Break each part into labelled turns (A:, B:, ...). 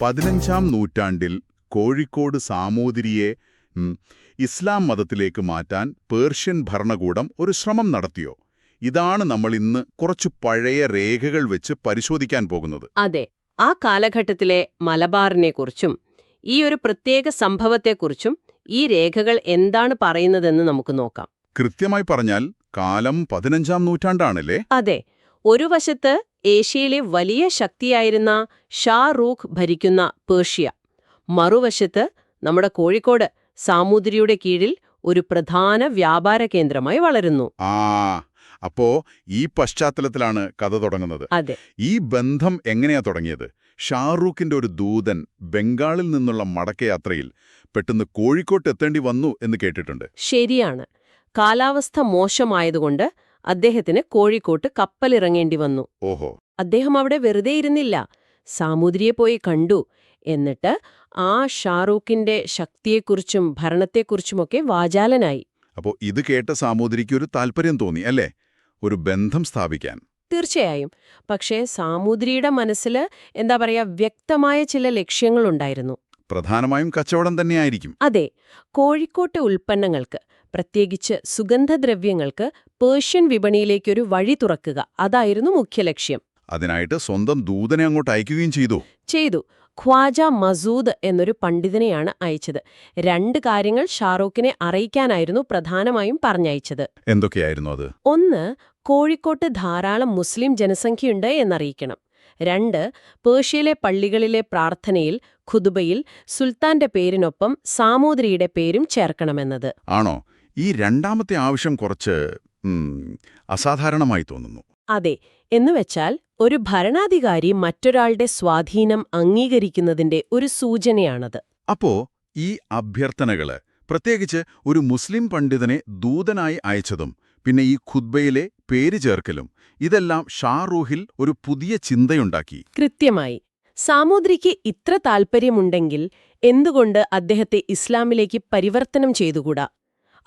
A: പതിനഞ്ചാം നൂറ്റാണ്ടിൽ കോഴിക്കോട് സാമൂതിരിയെ ഇസ്ലാം മതത്തിലേക്ക് മാറ്റാൻ പേർഷ്യൻ ഭരണകൂടം ഒരു ശ്രമം നടത്തിയോ ഇതാണ് നമ്മൾ ഇന്ന് കുറച്ചു പഴയ രേഖകൾ വെച്ച് പരിശോധിക്കാൻ പോകുന്നത്
B: അതെ ആ കാലഘട്ടത്തിലെ മലബാറിനെക്കുറിച്ചും ഈ ഒരു പ്രത്യേക സംഭവത്തെക്കുറിച്ചും ഈ രേഖകൾ എന്താണ് പറയുന്നതെന്ന് നമുക്ക് നോക്കാം
A: കൃത്യമായി പറഞ്ഞാൽ കാലം പതിനഞ്ചാം നൂറ്റാണ്ടാണല്ലേ
B: അതെ ഒരു വശത്ത് ഏഷ്യയിലെ വലിയ ശക്തിയായിരുന്ന ഷാ റൂഖ് ഭരിക്കുന്ന പേർഷ്യ മറുവശത്ത് നമ്മുടെ കോഴിക്കോട് സാമൂതിരിയുടെ കീഴിൽ ഒരു പ്രധാന വ്യാപാര കേന്ദ്രമായി വളരുന്നു
A: ആ അപ്പോ ഈ പശ്ചാത്തലത്തിലാണ് കഥ തുടങ്ങുന്നത് ഈ ബന്ധം എങ്ങനെയാ തുടങ്ങിയത് ഷാറൂഖിന്റെ ഒരു ദൂതൻ ബംഗാളിൽ നിന്നുള്ള മടക്കയാത്രയിൽ പെട്ടെന്ന് കോഴിക്കോട്ട് എത്തേണ്ടി വന്നു എന്ന് കേട്ടിട്ടുണ്ട്
B: ശരിയാണ് കാലാവസ്ഥ മോശമായതുകൊണ്ട് അദ്ദേഹത്തിന് കോഴിക്കോട്ട് കപ്പലിറങ്ങേണ്ടി വന്നു ഓഹോ അദ്ദേഹം അവിടെ വെറുതെ ഇരുന്നില്ല സാമൂതിരിയെ പോയി കണ്ടു എന്നിട്ട് ആ ഷാറൂഖിന്റെ ശക്തിയെക്കുറിച്ചും ഭരണത്തെക്കുറിച്ചുമൊക്കെ വാചാലനായി
A: അപ്പോൾ ഇത് കേട്ട സാമൂതിരിക്ക് ഒരു താല്പര്യം തോന്നി അല്ലേ ഒരു ബന്ധം സ്ഥാപിക്കാൻ
B: തീർച്ചയായും പക്ഷേ സാമൂതിരിയുടെ മനസ്സിൽ എന്താ പറയാ വ്യക്തമായ ചില ലക്ഷ്യങ്ങളുണ്ടായിരുന്നു
A: പ്രധാനമായും കച്ചവടം തന്നെയായിരിക്കും
B: അതെ കോഴിക്കോട്ടെ ഉൽപ്പന്നങ്ങൾക്ക് പ്രത്യേകിച്ച് സുഗന്ധദ്രവ്യങ്ങൾക്ക് പേർഷ്യൻ വിപണിയിലേക്കൊരു വഴി തുറക്കുക അതായിരുന്നു മുഖ്യ ലക്ഷ്യം
A: അതിനായിട്ട് സ്വന്തം ദൂതനെ അങ്ങോട്ട് അയക്കുകയും ചെയ്തു
B: ചെയ്തു ഖ്വാജ മസൂദ് എന്നൊരു പണ്ഡിതനെയാണ് അയച്ചത് രണ്ട് കാര്യങ്ങൾ ഷാറൂഖിനെ അറിയിക്കാനായിരുന്നു പ്രധാനമായും പറഞ്ഞയച്ചത്
A: എന്തൊക്കെയായിരുന്നു അത്
B: ഒന്ന് കോഴിക്കോട്ട് ധാരാളം മുസ്ലിം ജനസംഖ്യയുണ്ട് എന്നറിയിക്കണം രണ്ട് പേർഷ്യയിലെ പള്ളികളിലെ പ്രാർത്ഥനയിൽ ഖുതുബയിൽ സുൽത്താന്റെ പേരിനൊപ്പം സാമൂതിരിയുടെ പേരും ചേർക്കണമെന്നത്
A: ആണോ ഈ രണ്ടാമത്തെ ആവശ്യം കുറച്ച് അസാധാരണമായി തോന്നുന്നു
B: അതെ എന്നുവെച്ചാൽ ഒരു ഭരണാധികാരി മറ്റൊരാളുടെ സ്വാധീനം അംഗീകരിക്കുന്നതിന്റെ ഒരു സൂചനയാണത്
A: അപ്പോ ഈ അഭ്യർത്ഥനകള് പ്രത്യേകിച്ച് ഒരു മുസ്ലിം പണ്ഡിതനെ ദൂതനായി അയച്ചതും പിന്നെ ഈ ഖുദ്ബയിലെ പേര് ചേർക്കലും ഇതെല്ലാം ഷാറൂഹിൽ ഒരു പുതിയ ചിന്തയുണ്ടാക്കി
B: കൃത്യമായി സാമൂതിരിക്ക് ഇത്ര താൽപ്പര്യമുണ്ടെങ്കിൽ എന്തുകൊണ്ട് അദ്ദേഹത്തെ ഇസ്ലാമിലേക്ക് പരിവർത്തനം ചെയ്തുകൂടാ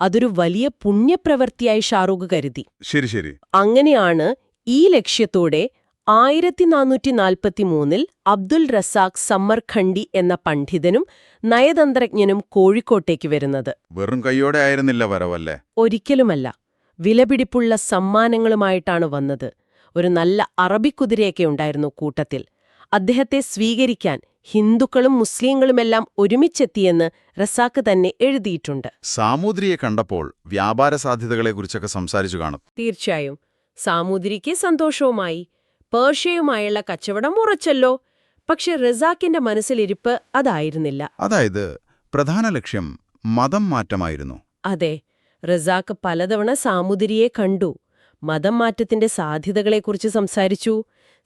B: അതൊരു വലിയ പുണ്യപ്രവൃത്തിയായി ഷാറൂഖ് കരുതി ശരി ശരി അങ്ങനെയാണ് ഈ ലക്ഷ്യത്തോടെ ആയിരത്തി നാനൂറ്റി നാൽപ്പത്തി മൂന്നിൽ അബ്ദുൽ റസാഖ് സമ്മർഖണ്ഡി എന്ന പണ്ഡിതനും നയതന്ത്രജ്ഞനും കോഴിക്കോട്ടേക്ക് വരുന്നത്
A: വെറും കൈയോടെ ആയിരുന്നില്ല വരവല്ലേ
B: ഒരിക്കലുമല്ല വിലപിടിപ്പുള്ള സമ്മാനങ്ങളുമായിട്ടാണ് വന്നത് ഒരു നല്ല അറബിക്കുതിരയൊക്കെ ഉണ്ടായിരുന്നു കൂട്ടത്തിൽ അദ്ദേഹത്തെ സ്വീകരിക്കാൻ ഹിന്ദുക്കളും മുസ്ലിങ്ങളുമെല്ലാം ഒരുമിച്ചെത്തിയെന്ന് റസാക്ക് തന്നെ എഴുതിയിട്ടുണ്ട്
A: സാമൂതിരിയെ കണ്ടപ്പോൾ വ്യാപാര സാധ്യതകളെക്കുറിച്ചൊക്കെ സംസാരിച്ചു കാണും
B: തീർച്ചയായും സാമൂതിരിക്ക് സന്തോഷവുമായി പേർഷ്യയുമായുള്ള കച്ചവടം ഉറച്ചല്ലോ പക്ഷെ റസാക്കിന്റെ മനസ്സിലിരിപ്പ് അതായിരുന്നില്ല
A: അതായത് പ്രധാന ലക്ഷ്യം മതം മാറ്റമായിരുന്നു
B: അതെ റസാക്ക് പലതവണ സാമൂതിരിയെ കണ്ടു മതം മാറ്റത്തിന്റെ സാധ്യതകളെക്കുറിച്ച് സംസാരിച്ചു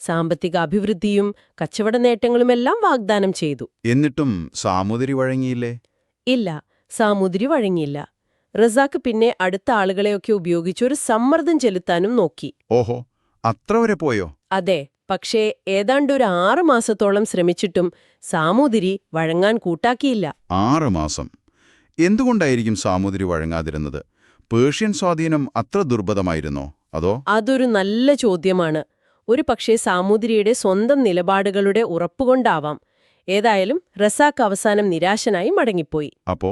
B: സാമ്പത്തിക അഭിവൃദ്ധിയും കച്ചവട നേട്ടങ്ങളുമെല്ലാം വാഗ്ദാനം ചെയ്തു
A: എന്നിട്ടും സാമുദരി വഴങ്ങിയില്ലേ
B: ഇല്ല സാമുദരി വഴങ്ങിയില്ല റസാഖ് പിന്നെ അടുത്ത ആളുകളെയൊക്കെ ഉപയോഗിച്ച് ഒരു സമ്മർദ്ദം ചെലുത്താനും നോക്കി
A: ഓഹോ അത്ര വരെ പോയോ
B: അതെ പക്ഷേ ഏതാണ്ട് ഒരു ആറു മാസത്തോളം ശ്രമിച്ചിട്ടും സാമൂതിരി വഴങ്ങാൻ കൂട്ടാക്കിയില്ല
A: ആറു മാസം എന്തുകൊണ്ടായിരിക്കും സാമൂതിരി വഴങ്ങാതിരുന്നത് പേർഷ്യൻ സ്വാധീനം അത്ര ദുർബലമായിരുന്നോ അതോ
B: അതൊരു നല്ല ചോദ്യമാണ് ഒരു പക്ഷേ സാമൂതിരിയുടെ സ്വന്തം നിലപാടുകളുടെ ഉറപ്പുകൊണ്ടാവാം ഏതായാലും റസാഖ് അവസാനം നിരാശനായി മടങ്ങിപ്പോയി
A: അപ്പോ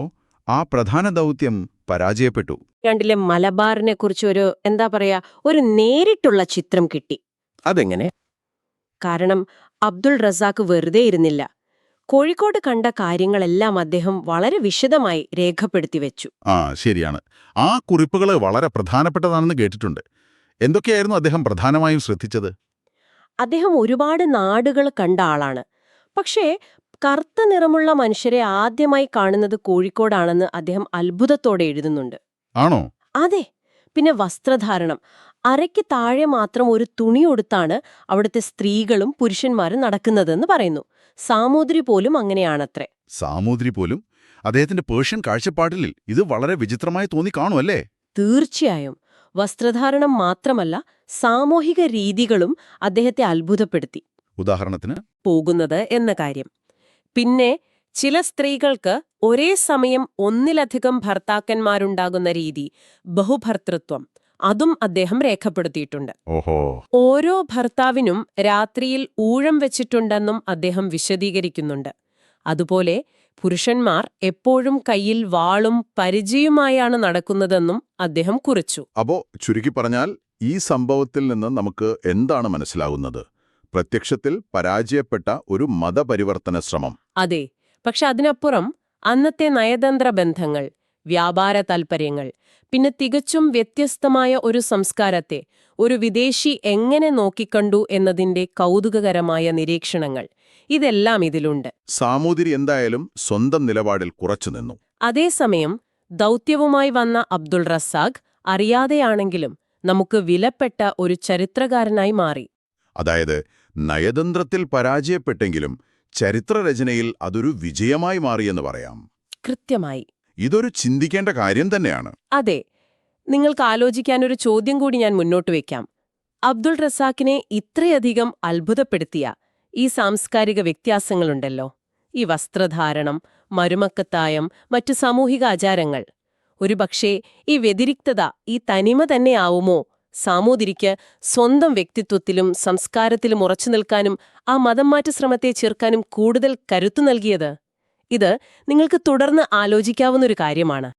A: ആ പ്രധാന ദൗത്യം പരാജയപ്പെട്ടു
B: രണ്ടിലെ മലബാറിനെ കുറിച്ച് ഒരു എന്താ പറയാ ഒരു നേരിട്ടുള്ള ചിത്രം കിട്ടി അതെങ്ങനെ കാരണം അബ്ദുൾ റസാഖ് വെറുതെ ഇരുന്നില്ല കോഴിക്കോട് കണ്ട കാര്യങ്ങളെല്ലാം അദ്ദേഹം വളരെ വിശദമായി രേഖപ്പെടുത്തി വെച്ചു
A: ആ ശരിയാണ് ആ കുറിപ്പുകൾ വളരെ പ്രധാനപ്പെട്ടതാണെന്ന് കേട്ടിട്ടുണ്ട് എന്തൊക്കെയായിരുന്നു അദ്ദേഹം പ്രധാനമായും ശ്രദ്ധിച്ചത്
B: അദ്ദേഹം ഒരുപാട് നാടുകൾ കണ്ട ആളാണ് പക്ഷേ കറുത്ത നിറമുള്ള മനുഷ്യരെ ആദ്യമായി കാണുന്നത് കോഴിക്കോടാണെന്ന് അദ്ദേഹം അത്ഭുതത്തോടെ എഴുതുന്നുണ്ട് ആണോ അതെ പിന്നെ വസ്ത്രധാരണം അരയ്ക്ക് താഴെ മാത്രം ഒരു തുണിയൊടുത്താണ് അവിടുത്തെ സ്ത്രീകളും പുരുഷന്മാരും നടക്കുന്നതെന്ന് പറയുന്നു സാമൂതിരി പോലും അങ്ങനെയാണത്രേ
A: സാമൂതിരി പോലും അദ്ദേഹത്തിന്റെ പേർഷ്യൻ കാഴ്ചപ്പാടിൽ ഇത് വളരെ വിചിത്രമായി തോന്നി കാണുമല്ലേ
B: തീർച്ചയായും വസ്ത്രധാരണം മാത്രമല്ല സാമൂഹിക രീതികളും അദ്ദേഹത്തെ അത്ഭുതപ്പെടുത്തി ഉദാഹരണത്തിന് പോകുന്നത് എന്ന കാര്യം പിന്നെ ചില സ്ത്രീകൾക്ക് ഒരേ സമയം ഒന്നിലധികം ഭർത്താക്കന്മാരുണ്ടാകുന്ന രീതി ബഹുഭർത്തൃത്വം അതും അദ്ദേഹം രേഖപ്പെടുത്തിയിട്ടുണ്ട് ഓരോ ഭർത്താവിനും രാത്രിയിൽ ഊഴം വെച്ചിട്ടുണ്ടെന്നും അദ്ദേഹം വിശദീകരിക്കുന്നുണ്ട് അതുപോലെ പുരുഷന്മാർ എപ്പോഴും കയ്യിൽ വാളും പരിചയുമായാണ് നടക്കുന്നതെന്നും അദ്ദേഹം കുറിച്ചു
A: അപ്പോ ചുരുക്കി പറഞ്ഞാൽ ഈ സംഭവത്തിൽ നിന്ന് നമുക്ക് എന്താണ് മനസ്സിലാകുന്നത് പ്രത്യക്ഷത്തിൽ പരാജയപ്പെട്ട ഒരു മതപരിവർത്തന ശ്രമം
B: അതെ പക്ഷെ അതിനപ്പുറം അന്നത്തെ നയതന്ത്ര ബന്ധങ്ങൾ വ്യാപാര താൽപ്പര്യങ്ങൾ പിന്നെ തികച്ചും വ്യത്യസ്തമായ ഒരു സംസ്കാരത്തെ ഒരു വിദേശി എങ്ങനെ നോക്കിക്കണ്ടു എന്നതിന്റെ കൗതുകകരമായ നിരീക്ഷണങ്ങൾ ഇതെല്ലാം ഇതിലുണ്ട്
A: സാമൂതിരി എന്തായാലും സ്വന്തം നിലപാടിൽ കുറച്ചു നിന്നു
B: അതേസമയം ദൗത്യവുമായി വന്ന അബ്ദുൾ റസാഖ് അറിയാതെയാണെങ്കിലും നമുക്ക് വിലപ്പെട്ട ഒരു ചരിത്രകാരനായി മാറി
A: അതായത് നയതന്ത്രത്തിൽ പരാജയപ്പെട്ടെങ്കിലും ചരിത്രരചനയിൽ അതൊരു വിജയമായി മാറിയെന്ന് പറയാം കൃത്യമായി ഇതൊരു ചിന്തിക്കേണ്ട കാര്യം തന്നെയാണ്
B: അതെ നിങ്ങൾക്ക് ആലോചിക്കാൻ ഒരു ചോദ്യം കൂടി ഞാൻ മുന്നോട്ട് വയ്ക്കാം അബ്ദുൾ റസാക്കിനെ ഇത്രയധികം അത്ഭുതപ്പെടുത്തിയ ഈ സാംസ്കാരിക വ്യത്യാസങ്ങളുണ്ടല്ലോ ഈ വസ്ത്രധാരണം മരുമക്കത്തായം മറ്റു സാമൂഹിക ആചാരങ്ങൾ ഒരുപക്ഷേ ഈ വ്യതിരിക്തത ഈ തനിമ തന്നെയാവുമോ സാമൂതിരിക്ക് സ്വന്തം വ്യക്തിത്വത്തിലും സംസ്കാരത്തിലും ഉറച്ചു നിൽക്കാനും ആ മതം മാറ്റ ശ്രമത്തെ ചേർക്കാനും കൂടുതൽ കരുത്തു നൽകിയത് ഇത് നിങ്ങൾക്ക് തുടർന്ന് ആലോചിക്കാവുന്ന ഒരു കാര്യമാണ്